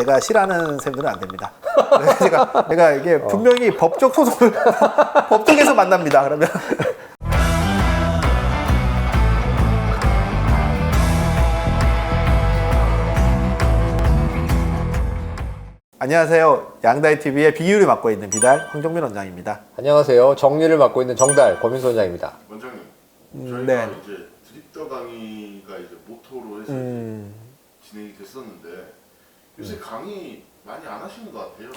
제가 싫어하는 쌤들은 안 됩니다. 그래서 제가 내가 이게 분명히 법적 소송을 법정에서 만납니다. 그러면 안녕하세요. 양다이 TV의 비유를 맡고 있는 비달 황정민 원장입니다. 안녕하세요. 정리를 맡고 있는 정달 권민소장입니다. 원장님, 음, 저희가 네. 이제 드립더 강의가 이제 모토로 해서 음. 진행이 됐었는데 요새 강의 많이 안 하시는 것 같아요.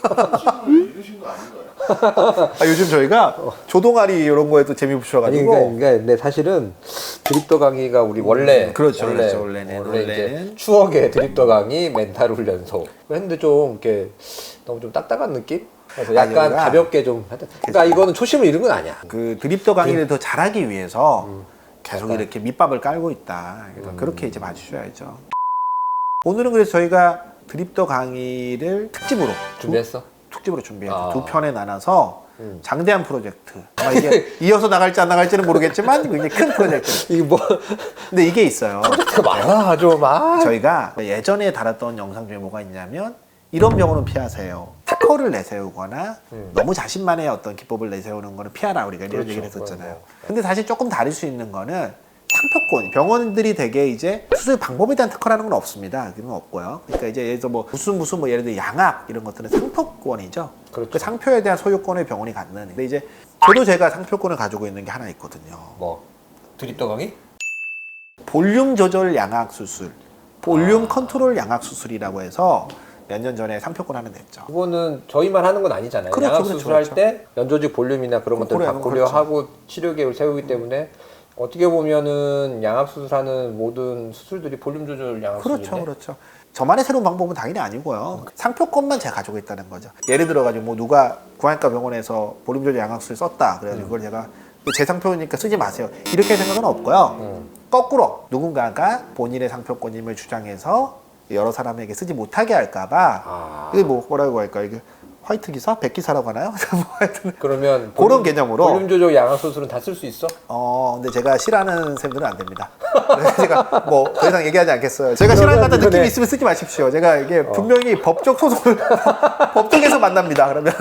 잃으신 거 아닌가요? 아, 요즘 저희가 조동아리 이런 거에도 재미 아니 붙여가지고 그러니까, 그러니까 근데 사실은 드립더 강의가 우리 원래 그렇죠, 그렇죠. 원래는, 원래 이제. 추억의 드립더 강의 멘탈 훈련소 했는데 좀 이렇게 너무 좀 딱딱한 느낌? 그래서 약간 아, 여기가 가볍게 좀 하여튼 그러니까 이거는 초심을 잃은 건 아니야. 그 드립더 강의를 더 잘하기 위해서 음. 계속 이렇게 밑밥을 깔고 있다. 그래서 그렇게 이제 봐주셔야죠. 오늘은 그래서 저희가 드립더 강의를 특집으로 두- 준비했어? 특집으로 준비해서 아. 두 편에 나눠서 음. 장대한 프로젝트. 아마 이게 이어서 나갈지 안 나갈지는 모르겠지만 굉장히 큰 프로젝트. 이게 뭐 근데 이게 있어요. 프로젝트가 많아 좀 아. 저희가 예전에 달았던 영상 중에 뭐가 있냐면 이런 경우는 피하세요. 특허를 내세우거나 음. 너무 자신만의 어떤 기법을 내세우는 거는 피하라 우리가 이런 그렇죠. 얘기를 했었잖아요. 그건 뭐. 근데 사실 조금 다를 수 있는 거는 상표권 병원들이 되게 이제 수술 방법에 대한 특허라는 건 없습니다. 그건 없고요. 그러니까 이제 예를 들어 뭐 무슨 무슨 뭐 예를 들어 양악 이런 것들은 상표권이죠. 그렇죠. 그 상표에 대한 소유권을 병원이 갖는. 근데 이제 저도 제가 상표권을 가지고 있는 게 하나 있거든요. 뭐 드립더 강의? 볼륨 조절 양악 수술, 볼륨 컨트롤 양악 수술이라고 해서 몇 년 전에 상표권 하나 냈죠. 그거는 저희만 하는 건 아니잖아요. 그렇죠, 양악 그렇죠, 수술할 그렇죠. 때 연조직 볼륨이나 그런 것들을 다 고려하는 거죠. 고려하고 치료 계획을 세우기 때문에 어떻게 보면은 양악 수술하는 모든 수술들이 볼륨 조절 양악 그렇죠, 수술인데 그렇죠. 저만의 새로운 방법은 당연히 아니고요. 상표권만 제가 가지고 있다는 거죠. 예를 들어가지고 뭐 누가 구안과 병원에서 볼륨 조절 양악 수술 썼다. 그래가지고 그걸 제가 제 상표니까 쓰지 마세요. 이렇게 생각은 없고요. 음. 거꾸로 누군가가 본인의 상표권임을 주장해서 여러 사람에게 쓰지 못하게 할까봐 아. 이게 뭐 뭐라고 할까 이게 화이트 기사, 백 기사라고 하나요? 뭐 하여튼 그러면 그런 볼륨- 개념으로. 볼륨 조절 양악 수술은 다 쓸 수 있어? 어, 근데 제가 싫어하는 쌤들은 안 됩니다. 그래서 제가 뭐 더 이상 얘기하지 않겠어요. 제가 것 같은 느낌이. 있으면 쓰지 마십시오. 제가 이게 분명히 법적 소송을 법정에서 만납니다. 그러면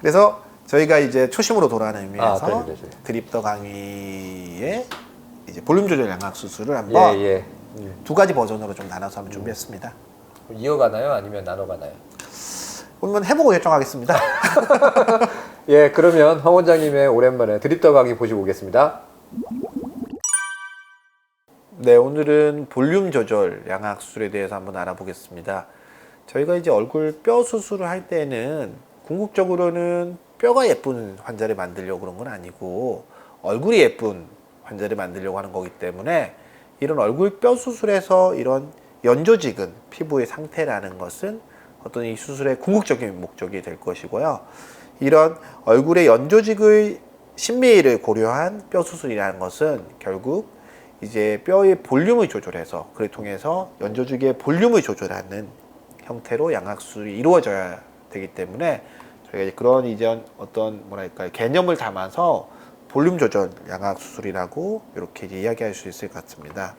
그래서 저희가 이제 초심으로 돌아가는 의미에서 아, 네, 네, 네. 드립더 강의의 이제 볼륨 조절 양악 수술을 한번 예, 예. 두 가지 버전으로 좀 나눠서 한번 준비했습니다. 이어가나요? 아니면 나눠가나요? 그러면 해보고 결정하겠습니다. 예, 그러면 황 원장님의 오랜만에 드립더 강의 보시고 오겠습니다. 네, 오늘은 볼륨 조절 양악 수술에 대해서 한번 알아보겠습니다. 저희가 이제 얼굴 뼈 수술을 할 때는 궁극적으로는 뼈가 예쁜 환자를 만들려고 그런 건 아니고 얼굴이 예쁜 환자를 만들려고 하는 거기 때문에 이런 얼굴 뼈 수술에서 이런 연조직은 피부의 상태라는 것은 어떤 이 수술의 궁극적인 목적이 될 것이고요. 이런 얼굴의 연조직의 신미를 고려한 뼈 수술이라는 것은 결국 이제 뼈의 볼륨을 조절해서 그를 통해서 연조직의 볼륨을 조절하는 형태로 양악술이 이루어져야 되기 때문에 저희가 그런 이전 어떤 뭐랄까 개념을 담아서 볼륨 조절 양악 수술이라고 이렇게 이야기할 수 있을 것 같습니다.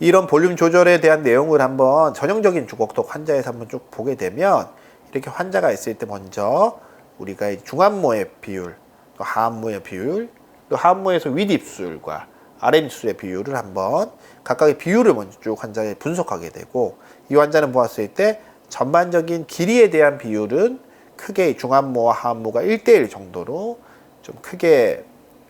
이런 볼륨 조절에 대한 내용을 한번 전형적인 주걱턱 환자에서 한번 쭉 보게 되면 이렇게 환자가 있을 때 먼저 우리가 이 중안모의 비율, 또 하안모의 비율, 또 하안모에서 윗입술과 아랫입술의 비율을 한번 각각의 비율을 먼저 쭉 환자에 분석하게 되고 이 환자는 보았을 때 전반적인 길이에 대한 비율은 크게 중안모와 하안모가 1대1 정도로 좀 크게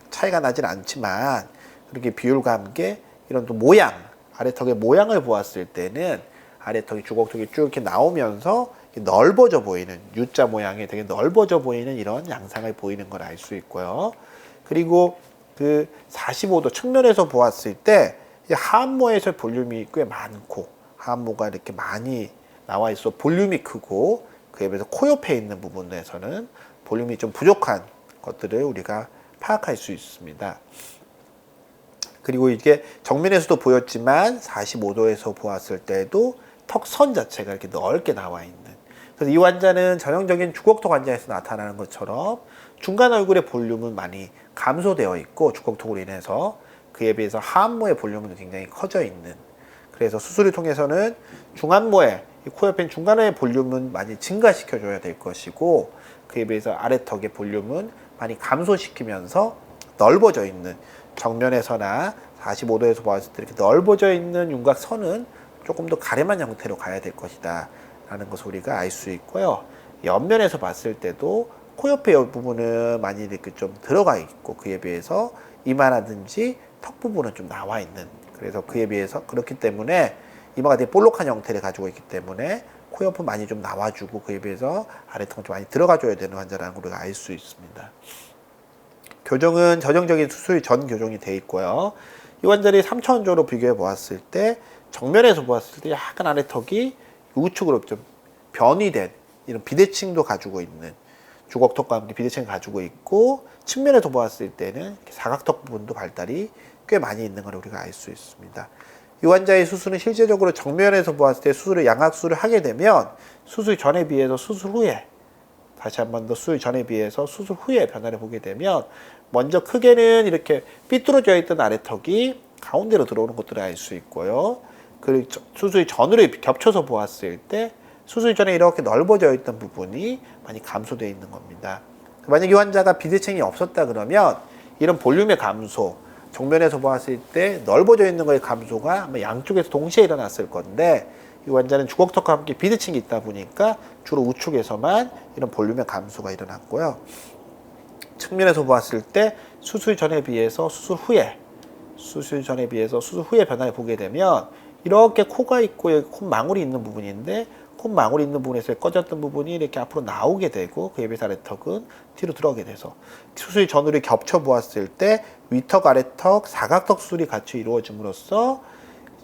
차이가 나진 않지만 그렇게 비율과 함께 이런 또 모양 아래턱의 모양을 보았을 때는 아래턱이 주걱턱이 쭉 이렇게 나오면서 넓어져 보이는 U자 모양이 되게 넓어져 보이는 이런 양상을 보이는 걸 알 수 있고요. 그리고 그 45도 측면에서 보았을 때이 하안모에서 볼륨이 꽤 많고 하안모가 이렇게 많이 나와 있어 볼륨이 크고 그에 비해서 코 옆에 있는 부분에서는 볼륨이 좀 부족한 것들을 우리가 파악할 수 있습니다. 그리고 이게 정면에서도 보였지만 45도에서 보았을 때도 턱선 자체가 이렇게 넓게 나와 있는. 그래서 이 환자는 전형적인 주걱턱 환자에서 나타나는 것처럼 중간 얼굴의 볼륨은 많이 감소되어 있고 주걱턱으로 인해서 그에 비해서 하안모의 볼륨은 굉장히 커져 있는. 그래서 수술을 통해서는 중안모에 이코 옆에 중간의 볼륨은 많이 증가시켜 줘야 될 것이고 그에 비해서 아래 턱의 볼륨은 많이 감소시키면서 넓어져 있는 정면에서나 45도에서 보았을 때 이렇게 넓어져 있는 윤곽선은 조금 더 가름한 형태로 가야 될 것이다 라는 것을 우리가 알 수 있고요 옆면에서 봤을 때도 코 옆에 이 부분은 많이 이렇게 좀 들어가 있고 그에 비해서 이마라든지 턱 부분은 좀 나와 있는 그래서 그에 비해서 그렇기 때문에 이마가 되게 볼록한 형태를 가지고 있기 때문에 코 옆은 많이 좀 나와주고 그에 비해서 아래턱은 좀 많이 들어가줘야 되는 환자라는 걸 우리가 알 수 있습니다. 교정은 전형적인 수술 전 교정이 돼 있고요. 이 환자를 3차원적으로 비교해 보았을 때 정면에서 보았을 때 약간 아래 턱이 우측으로 좀 변이 된 이런 비대칭도 가지고 있는 주걱턱과 함께 비대칭을 가지고 있고 측면에서 보았을 때는 사각턱 부분도 발달이 꽤 많이 있는 걸 우리가 알 수 있습니다. 이 환자의 수술은 실제적으로 정면에서 보았을 때 수술을 양악수를 하게 되면 수술 전에 비해서 수술 후에 다시 한 번 더 수술 전에 비해서 수술 후에 변화를 보게 되면 먼저 크게는 이렇게 삐뚤어져 있던 아래턱이 가운데로 들어오는 것들을 알 수 있고요. 그리고 저- 수술 전으로 겹쳐서 보았을 때 수술 전에 이렇게 넓어져 있던 부분이 많이 감소되어 있는 겁니다. 만약 이 환자가 비대칭이 없었다 그러면 이런 볼륨의 감소, 정면에서 보았을 때 넓어져 있는 거의 감소가 양쪽에서 동시에 일어났을 건데 이 환자는 주걱턱과 함께 비대칭이 있다 보니까 주로 우측에서만 이런 볼륨의 감소가 일어났고요. 측면에서 보았을 때 수술 전에 비해서 수술 후에 수술 전에 비해서 수술 후에 변화를 보게 되면 이렇게 코가 있고 여기 콧망울이 있는 부분인데 콧망울이 있는 부분에서 꺼졌던 부분이 이렇게 앞으로 나오게 되고 그에 비해서 아래턱은 뒤로 들어오게 돼서 수술 전후를 겹쳐 보았을 때 위턱 아래턱 사각턱 수술이 같이 이루어짐으로써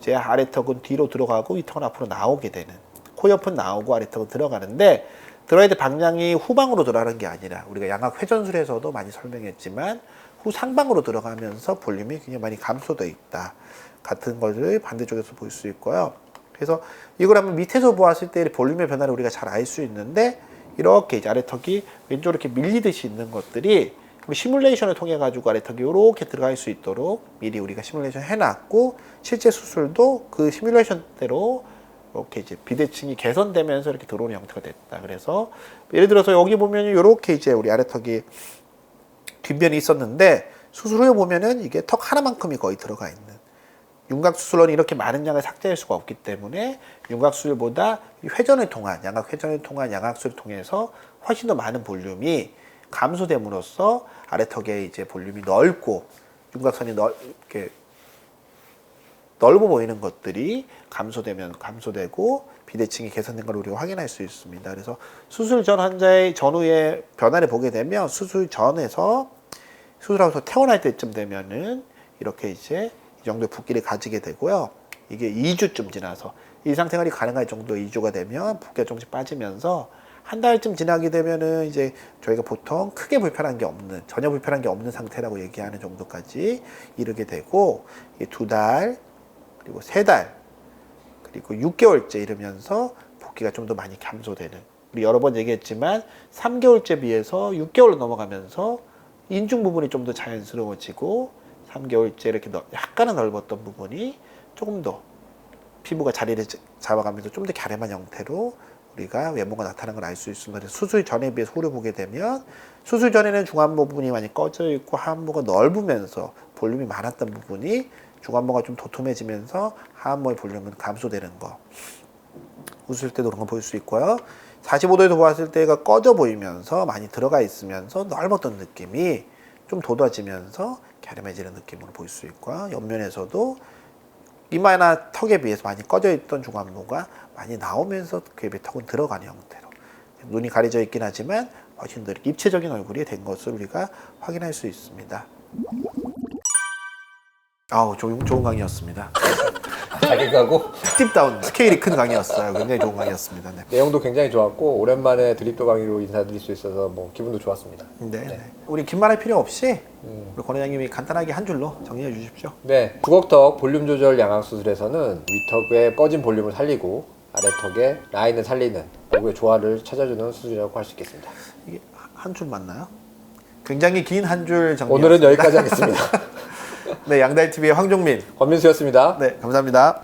이제 아래 턱은 뒤로 들어가고 위턱은 앞으로 나오게 되는 코 옆은 나오고 아래 턱은 들어가는데 들어야 될 방향이 후방으로 들어가는 게 아니라 우리가 양악 회전술에서도 많이 설명했지만 후 상방으로 들어가면서 볼륨이 굉장히 많이 감소돼 있다 같은 것을 반대쪽에서 볼 수 있고요. 그래서 이걸 한번 밑에서 보았을 때 볼륨의 변화를 우리가 잘 알 수 있는데 이렇게 이제 아래턱이 왼쪽으로 이렇게 밀리듯이 있는 것들이 우리 시뮬레이션을 통해 가지고 아래턱이 이렇게 들어갈 수 있도록 미리 우리가 시뮬레이션 해놨고 실제 수술도 그 시뮬레이션대로 이렇게 이제 비대칭이 개선되면서 이렇게 들어오는 형태가 됐다. 그래서 예를 들어서 여기 보면 이렇게 이제 우리 아래턱이 뒷면이 있었는데 수술 후에 보면은 이게 턱 하나만큼이 거의 들어가 있는 윤곽 수술로는 이렇게 많은 양을 삭제할 수가 없기 때문에 윤곽 수술보다 이 회전을 통한 양악 회전을 통한 양악수를 통해서 훨씬 더 많은 볼륨이 감소됨으로써 아래턱에 이제 볼륨이 넓고 윤곽선이 넓 이렇게 넓어 보이는 것들이 감소되면 감소되고 비대칭이 개선된 걸 우리가 확인할 수 있습니다. 그래서 수술 전 환자의 전후의 변화를 보게 되면 수술 전에서 수술하고서 퇴원할 때쯤 되면은 이렇게 이제 이 정도의 붓기를 가지게 되고요. 이게 2주쯤 지나서 일상생활이 가능할 정도 2주가 되면 붓기가 조금씩 빠지면서 한 달쯤 지나게 되면은 이제 저희가 보통 크게 불편한 게 없는 전혀 불편한 게 없는 상태라고 얘기하는 정도까지 이르게 되고 두 달 그리고 세 달 그리고 6개월째 이르면서 붓기가 좀 더 많이 감소되는. 우리 여러 번 얘기했지만 3개월째 비해서 6개월로 넘어가면서 인중 부분이 좀 더 자연스러워지고 3개월째 이렇게 넓- 약간은 넓었던 부분이 조금 더 피부가 자리를 자- 잡아가면서 좀 더 갸름한 형태로 우리가 외모가 나타나는 걸 알 수 있습니다. 수술 전에 비해서 후를 보게 되면 수술 전에는 중안부 부분이 많이 꺼져 있고 하안부가 넓으면서 볼륨이 많았던 부분이 중안부가 좀 도톰해지면서 하안부의 볼륨은 감소되는 거. 웃을 때도 그런 거 볼 수 있고요. 45도에서 보았을 때가 꺼져 보이면서 많이 들어가 있으면서 넓었던 느낌이 좀 돋아지면서 갸름해지는 느낌으로 볼 수 있고요. 옆면에서도 이마나 턱에 비해서 많이 꺼져 있던 중안부가 많이 나오면서 비해 턱은 들어가는 형태로 눈이 가려져 있긴 하지만 훨씬 더 입체적인 얼굴이 된 것을 우리가 확인할 수 있습니다. 아우 좋은, 좋은 강의였습니다. 자기 가고 스팁다운 스케일이 큰 강의였어요. 굉장히 좋은 강의였습니다. 네. 내용도 굉장히 좋았고 오랜만에 드립도 강의로 인사드릴 수 있어서 뭐 기분도 좋았습니다. 네. 네. 우리 긴 말할 필요 없이 우리 권 회장님이 간단하게 한 줄로 정리해 주십시오. 네, 주걱턱 볼륨 조절 양악 수술에서는 위턱의 꺼진 볼륨을 살리고 아래턱의 라인을 살리는 얼굴의 조화를 찾아주는 수술이라고 할 수 있겠습니다. 이게 한 줄 맞나요? 굉장히 긴 한 줄 정리. 오늘은 여기까지 하겠습니다. 네, 양달 TV의 황종민. 권민수였습니다. 네, 감사합니다.